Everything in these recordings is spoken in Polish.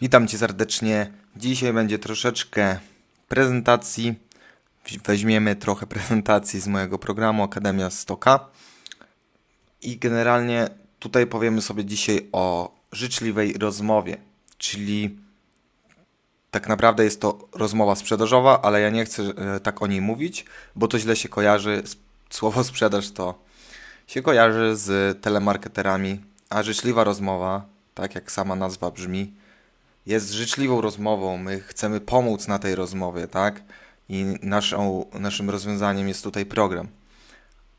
Witam Cię serdecznie. Dzisiaj będzie troszeczkę prezentacji. Weźmiemy trochę prezentacji z mojego programu Akademia Stoka. I generalnie tutaj powiemy sobie dzisiaj o życzliwej rozmowie, czyli tak naprawdę jest to rozmowa sprzedażowa, ale ja nie chcę e, tak o niej mówić, bo to źle się kojarzy. Słowo sprzedaż to się kojarzy z telemarketerami, a życzliwa rozmowa, tak jak sama nazwa brzmi, jest życzliwą rozmową. My chcemy pomóc na tej rozmowie, tak? I naszą, naszym rozwiązaniem jest tutaj program.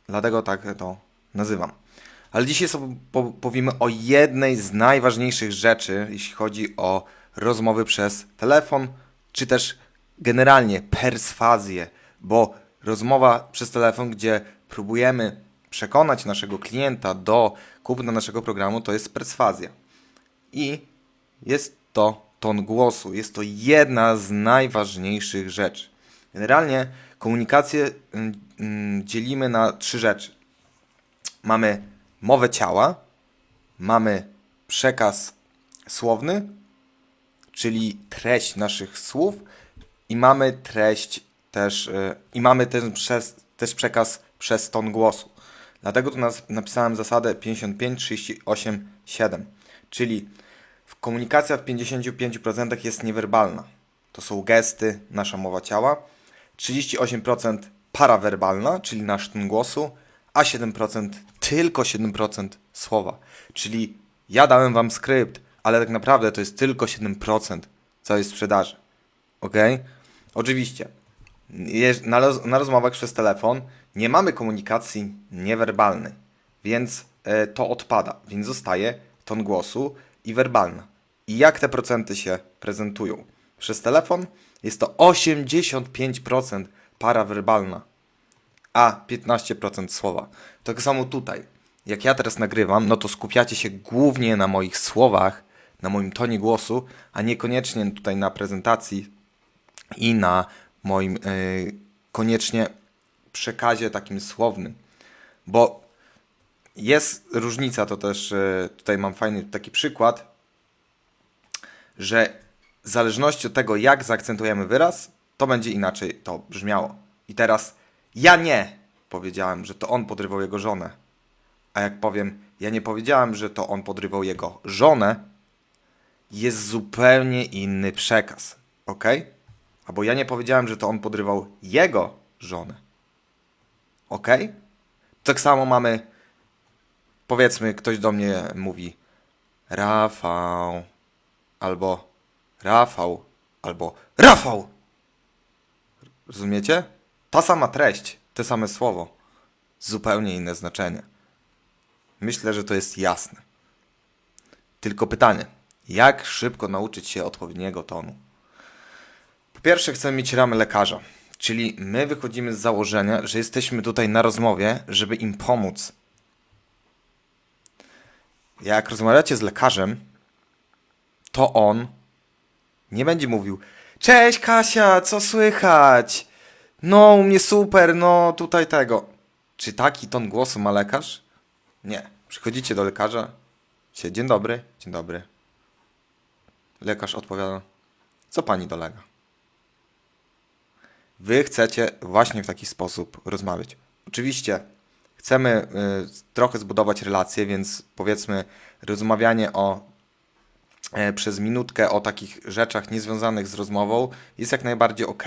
Dlatego tak to nazywam. Ale dzisiaj sobie po, powiemy o jednej z najważniejszych rzeczy, jeśli chodzi o rozmowy przez telefon, czy też generalnie perswazję, bo rozmowa przez telefon, gdzie próbujemy przekonać naszego klienta do kupna naszego programu, to jest perswazja. I jest to ton głosu. Jest to jedna z najważniejszych rzeczy. Generalnie komunikację mm, mm, dzielimy na trzy rzeczy. Mamy mowę ciała, mamy przekaz słowny, czyli treść naszych słów i mamy treść też y, i mamy ten przez, też przekaz przez ton głosu. Dlatego tu napisałem zasadę 55 38 7, czyli komunikacja w 55% jest niewerbalna. To są gesty, nasza mowa ciała. 38% parawerbalna, czyli nasz ton głosu, a 7% tylko 7% słowa. Czyli ja dałem wam skrypt, ale tak naprawdę to jest tylko 7% całej sprzedaży. Ok? Oczywiście. Na, roz- na rozmowach przez telefon nie mamy komunikacji niewerbalnej, więc e, to odpada, więc zostaje ton głosu i werbalna. I jak te procenty się prezentują? Przez telefon jest to 85% parawerbalna, a 15% słowa. Tak samo tutaj. Jak ja teraz nagrywam, no to skupiacie się głównie na moich słowach, na moim tonie głosu, a niekoniecznie tutaj na prezentacji i na moim y, koniecznie przekazie takim słownym. Bo jest różnica, to też y, tutaj mam fajny taki przykład, że w zależności od tego, jak zaakcentujemy wyraz, to będzie inaczej to brzmiało. I teraz ja nie powiedziałem, że to on podrywał jego żonę. A jak powiem, ja nie powiedziałem, że to on podrywał jego żonę, jest zupełnie inny przekaz. Ok? Albo ja nie powiedziałem, że to on podrywał jego żonę. Ok? Tak samo mamy, powiedzmy, ktoś do mnie mówi Rafał, albo Rafał, albo Rafał. Rozumiecie? Ta sama treść, te same słowo, zupełnie inne znaczenie. Myślę, że to jest jasne. Tylko pytanie, jak szybko nauczyć się odpowiedniego tonu? Po pierwsze, chcemy mieć ramę lekarza, czyli my wychodzimy z założenia, że jesteśmy tutaj na rozmowie, żeby im pomóc. Jak rozmawiacie z lekarzem, to on nie będzie mówił: Cześć Kasia, co słychać? No, u mnie super, no tutaj tego. Czy taki ton głosu ma lekarz? Nie. Przychodzicie do lekarza, dzień dobry, dzień dobry. Lekarz odpowiada: Co pani dolega? Wy chcecie właśnie w taki sposób rozmawiać. Oczywiście chcemy y, trochę zbudować relacje, więc powiedzmy rozmawianie o e, przez minutkę o takich rzeczach niezwiązanych z rozmową jest jak najbardziej ok.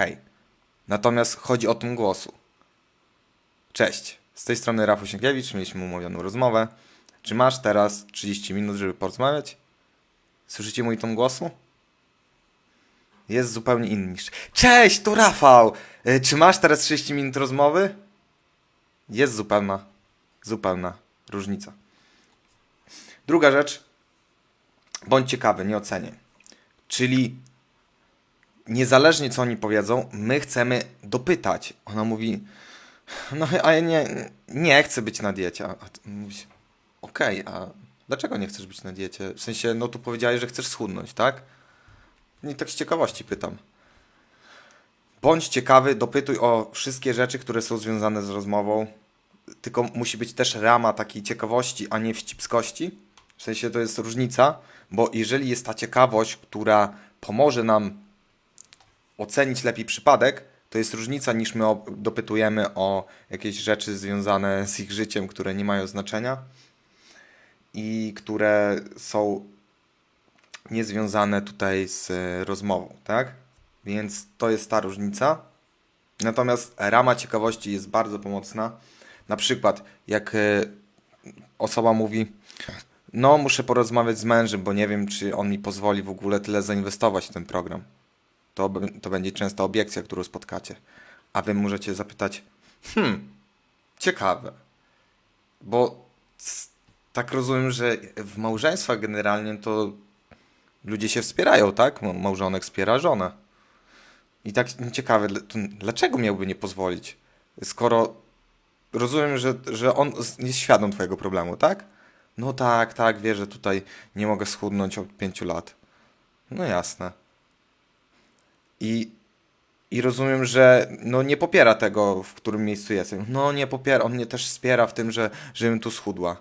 Natomiast chodzi o ton głosu. Cześć, z tej strony Rafał Sienkiewicz, mieliśmy umówioną rozmowę. Czy masz teraz 30 minut, żeby porozmawiać? Słyszycie mój ton głosu? Jest zupełnie inny niż Cześć, to Rafał! E, Czy masz teraz 30 minut rozmowy? Jest zupełna, zupełna różnica. Druga rzecz, bądź ciekawy, nie ocenię. Czyli niezależnie co oni powiedzą, my chcemy dopytać. Ona mówi, no a ja nie, nie chcę być na diecie. A ty mówisz, okej, a dlaczego nie chcesz być na diecie? W sensie, no tu powiedziałeś, że chcesz schudnąć, tak? Nie tak z ciekawości pytam. Bądź ciekawy, dopytuj o wszystkie rzeczy, które są związane z rozmową. Tylko musi być też rama takiej ciekawości, a nie wścibskości. W sensie to jest różnica, bo jeżeli jest ta ciekawość, która pomoże nam ocenić lepiej przypadek, to jest różnica niż my dopytujemy o jakieś rzeczy związane z ich życiem, które nie mają znaczenia i które są niezwiązane tutaj z e, rozmową, tak? Więc to jest ta różnica. Natomiast rama ciekawości jest bardzo pomocna. Na przykład, jak e, osoba mówi, no muszę porozmawiać z mężem, bo nie wiem, czy on mi pozwoli w ogóle tyle zainwestować w ten program. To, to będzie często obiekcja, którą spotkacie. A wy możecie zapytać, hmm, ciekawe. Bo tak rozumiem, że w małżeństwach generalnie to ludzie się wspierają, tak? Małżonek wspiera żonę. I tak ciekawe, dlaczego miałby nie pozwolić? Skoro rozumiem, że, że on jest świadom twojego problemu, tak? No tak, tak, wie, że tutaj nie mogę schudnąć od pięciu lat. No jasne. I, I rozumiem, że no nie popiera tego, w którym miejscu jestem. No nie popiera, on mnie też wspiera w tym, że żebym tu schudła.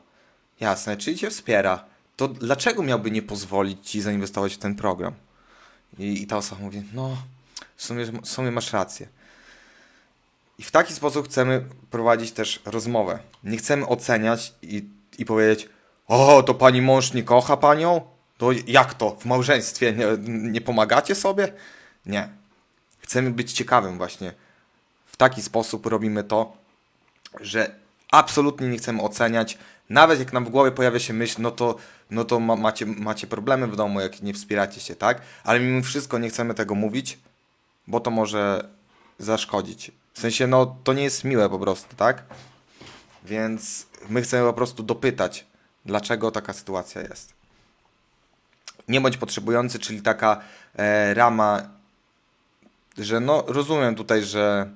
Jasne, czyli cię wspiera. To dlaczego miałby nie pozwolić ci zainwestować w ten program? I, i ta osoba mówi, no w sumie, w sumie masz rację. I w taki sposób chcemy prowadzić też rozmowę. Nie chcemy oceniać i, i powiedzieć, o, to pani mąż nie kocha panią? To jak to? W małżeństwie nie, nie pomagacie sobie? Nie. Chcemy być ciekawym właśnie. W taki sposób robimy to, że absolutnie nie chcemy oceniać. Nawet jak nam w głowie pojawia się myśl, no to, no to ma, macie, macie problemy w domu, jak nie wspieracie się, tak? Ale mimo wszystko nie chcemy tego mówić, bo to może zaszkodzić. W sensie, no to nie jest miłe po prostu, tak? Więc my chcemy po prostu dopytać, dlaczego taka sytuacja jest. Nie bądź potrzebujący, czyli taka e, rama, że no rozumiem tutaj, że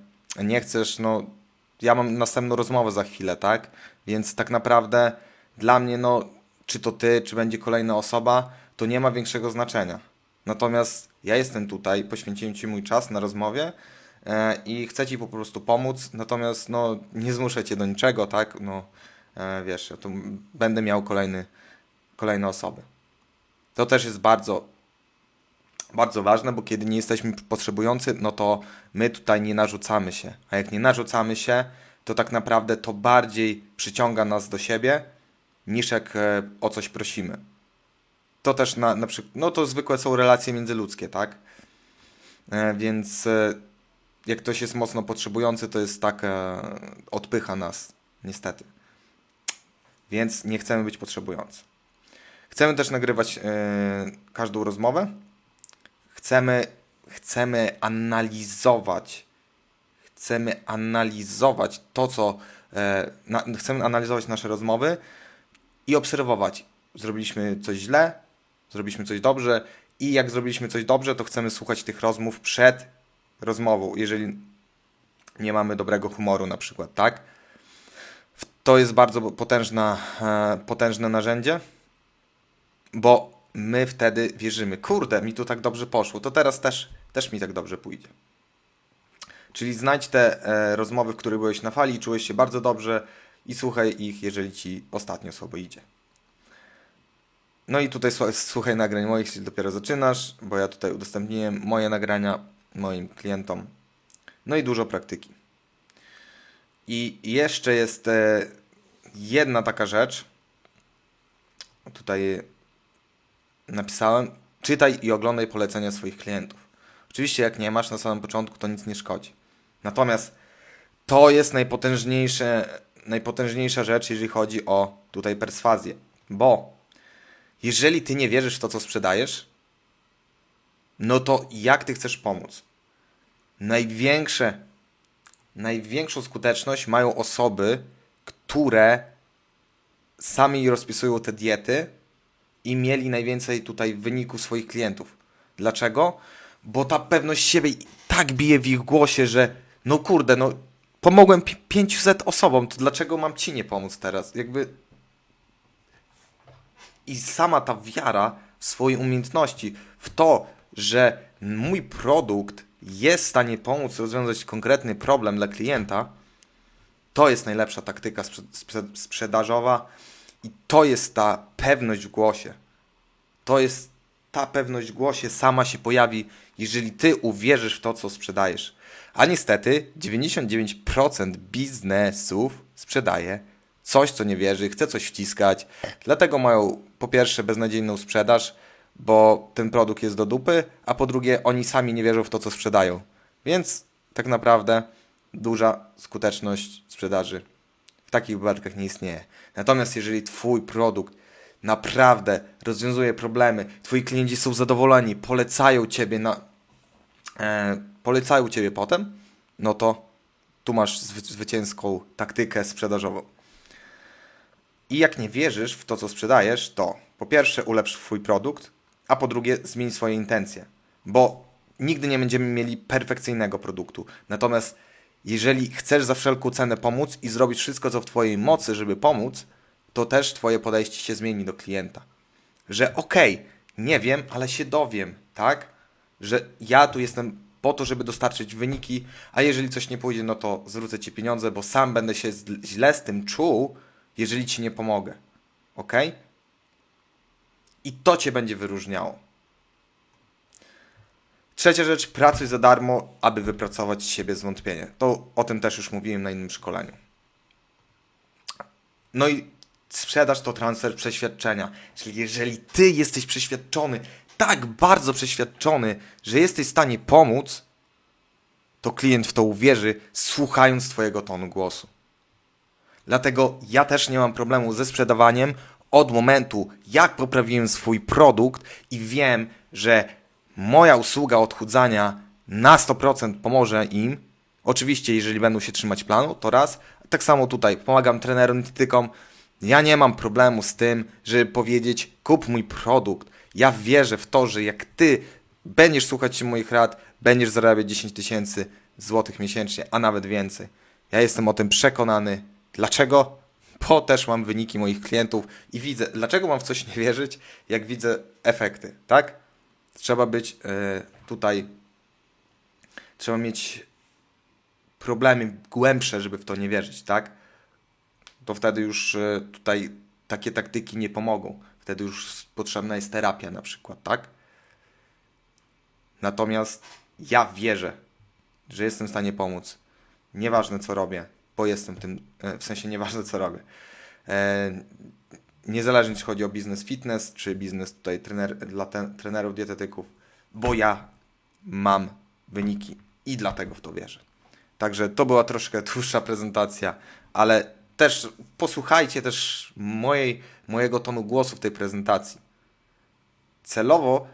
nie chcesz, no ja mam następną rozmowę za chwilę, tak? Więc tak naprawdę dla mnie, no, czy to ty, czy będzie kolejna osoba, to nie ma większego znaczenia. Natomiast ja jestem tutaj, poświęciłem ci mój czas na rozmowie i chcę ci po prostu pomóc, natomiast no, nie zmuszę cię do niczego, tak? No, e, wiesz, ja tu będę miał kolejny, kolejne osoby. To też jest bardzo, bardzo ważne, bo kiedy nie jesteśmy potrzebujący, no to my tutaj nie narzucamy się. A jak nie narzucamy się, to tak naprawdę to bardziej przyciąga nas do siebie, niż jak e, o coś prosimy. To też na, na przykład, no to zwykłe są relacje międzyludzkie, tak? E, więc e, jak ktoś jest mocno potrzebujący, to jest tak, e, odpycha nas, niestety. Więc nie chcemy być potrzebujący. Chcemy też nagrywać e, każdą rozmowę. Chcemy, chcemy analizować. Chcemy analizować to, co. E, na, chcemy analizować nasze rozmowy i obserwować. Zrobiliśmy coś źle, zrobiliśmy coś dobrze, i jak zrobiliśmy coś dobrze, to chcemy słuchać tych rozmów przed rozmową, jeżeli nie mamy dobrego humoru, na przykład, tak? To jest bardzo potężna, e, potężne narzędzie bo my wtedy wierzymy, kurde, mi tu tak dobrze poszło, to teraz też, też mi tak dobrze pójdzie. Czyli znajdź te e, rozmowy, w których byłeś na fali, czułeś się bardzo dobrze i słuchaj ich, jeżeli ci ostatnio słabo idzie. No i tutaj słu- słuchaj nagrań moich, jeśli dopiero zaczynasz, bo ja tutaj udostępniłem moje nagrania moim klientom. No i dużo praktyki. I jeszcze jest e, jedna taka rzecz. Tutaj napisałem, czytaj i oglądaj polecenia swoich klientów. Oczywiście jak nie masz na samym początku, to nic nie szkodzi. Natomiast to jest najpotężniejsze, najpotężniejsza rzecz, jeżeli chodzi o tutaj perswazję. Bo jeżeli ty nie wierzysz w to, co sprzedajesz, no to jak ty chcesz pomóc? Największe, największą skuteczność mają osoby, które sami rozpisują te diety i mieli najwięcej tutaj wyników swoich klientów. Dlaczego? Bo ta pewność siebie tak bije w ich głosie, że no kurde, no pomogłem pi- 500 osobom, to dlaczego mam ci nie pomóc teraz? Jakby i sama ta wiara w swoje umiejętności, w to, że mój produkt jest w stanie pomóc rozwiązać konkretny problem dla klienta, to jest najlepsza taktyka sprze- sprze- sprzedażowa I to jest ta pewność w głosie. To jest ta pewność w głosie sama się pojawi, jeżeli ty uwierzysz w to, co sprzedajesz. A niestety 99% biznesów sprzedaje coś, co nie wierzy, chce coś wciskać, dlatego mają po pierwsze beznadziejną sprzedaż, bo ten produkt jest do dupy, a po drugie oni sami nie wierzą w to, co sprzedają. Więc tak naprawdę duża skuteczność sprzedaży w takich wypadkach nie istnieje. Natomiast jeżeli Twój produkt naprawdę rozwiązuje problemy, Twoi klienci są zadowoleni, polecają Ciebie na, e, polecają Ciebie potem, no to tu masz zwy- zwycięską taktykę sprzedażową. I jak nie wierzysz w to, co sprzedajesz, to po pierwsze ulepsz swój produkt, a po drugie zmień swoje intencje, bo nigdy nie będziemy mieli perfekcyjnego produktu. Natomiast jeżeli chcesz za wszelką cenę pomóc i zrobić wszystko, co w Twojej mocy, żeby pomóc, to też Twoje podejście się zmieni do klienta. Że okej, nie wiem, ale się dowiem, tak? Że ja tu jestem po to, żeby dostarczyć wyniki, a jeżeli coś nie pójdzie, no to zwrócę Ci pieniądze, bo sam będę się źle z tym czuł, jeżeli Ci nie pomogę. Ok? I to Cię będzie wyróżniało. Trzecia rzecz, pracuj za darmo, aby wypracować siebie zwątpienie. To o tym też już mówiłem na innym szkoleniu. No i sprzedaż to transfer przeświadczenia. Czyli jeżeli ty jesteś przeświadczony, tak bardzo przeświadczony, że jesteś w stanie pomóc, to klient w to uwierzy, słuchając twojego tonu głosu. Dlatego ja też nie mam problemu ze sprzedawaniem od momentu, jak poprawiłem swój produkt i wiem, że moja usługa odchudzania na 100% pomoże im. Oczywiście, jeżeli będą się trzymać planu, to raz. Tak samo tutaj pomagam trenerom, dietetykom. Ja nie mam problemu z tym, żeby powiedzieć: kup mój produkt. Ja wierzę w to, że jak ty będziesz słuchać się moich rad, będziesz zarabiać 10 tysięcy złotych miesięcznie, a nawet więcej. Ja jestem o tym przekonany. Dlaczego? Bo też mam wyniki moich klientów i widzę, dlaczego mam w coś nie wierzyć, jak widzę efekty, tak? Trzeba być e, tutaj, trzeba mieć problemy głębsze, żeby w to nie wierzyć, tak? To wtedy już e, tutaj takie taktyki nie pomogą. Wtedy już potrzebna jest terapia na przykład, tak? Natomiast ja wierzę, że jestem w stanie pomóc. Nieważne co robię, bo jestem tym, e, w sensie nieważne co robię. E, Niezależnie czy chodzi o biznes fitness, czy biznes tutaj trener, dla ten, trenerów dietetyków, bo ja mam wyniki i dlatego w to wierzę. Także to była troszkę dłuższa prezentacja, ale też posłuchajcie też mojej, mojego tonu głosu w tej prezentacji. Celowo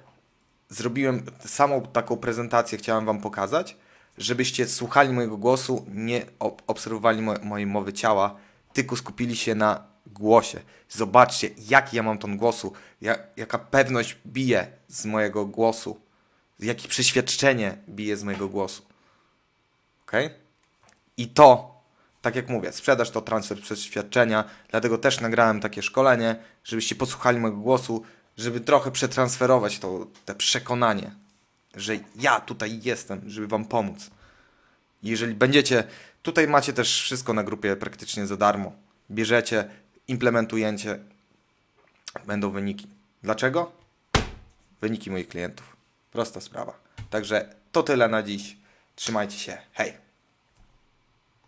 zrobiłem samą taką prezentację, chciałem Wam pokazać, żebyście słuchali mojego głosu, nie ob- obserwowali mo- mojej mowy ciała, tylko skupili się na głosie. Zobaczcie, jaki ja mam ton głosu, ja, jaka pewność bije z mojego głosu, jakie przeświadczenie bije z mojego głosu. Ok? I to, tak jak mówię, sprzedaż to transfer przeświadczenia, dlatego też nagrałem takie szkolenie, żebyście posłuchali mojego głosu, żeby trochę przetransferować to, te przekonanie, że ja tutaj jestem, żeby Wam pomóc. Jeżeli będziecie, tutaj macie też wszystko na grupie praktycznie za darmo. Bierzecie, implementujecie, będą wyniki. Dlaczego? Wyniki moich klientów. Prosta sprawa. Także to tyle na dziś. Trzymajcie się. Hej!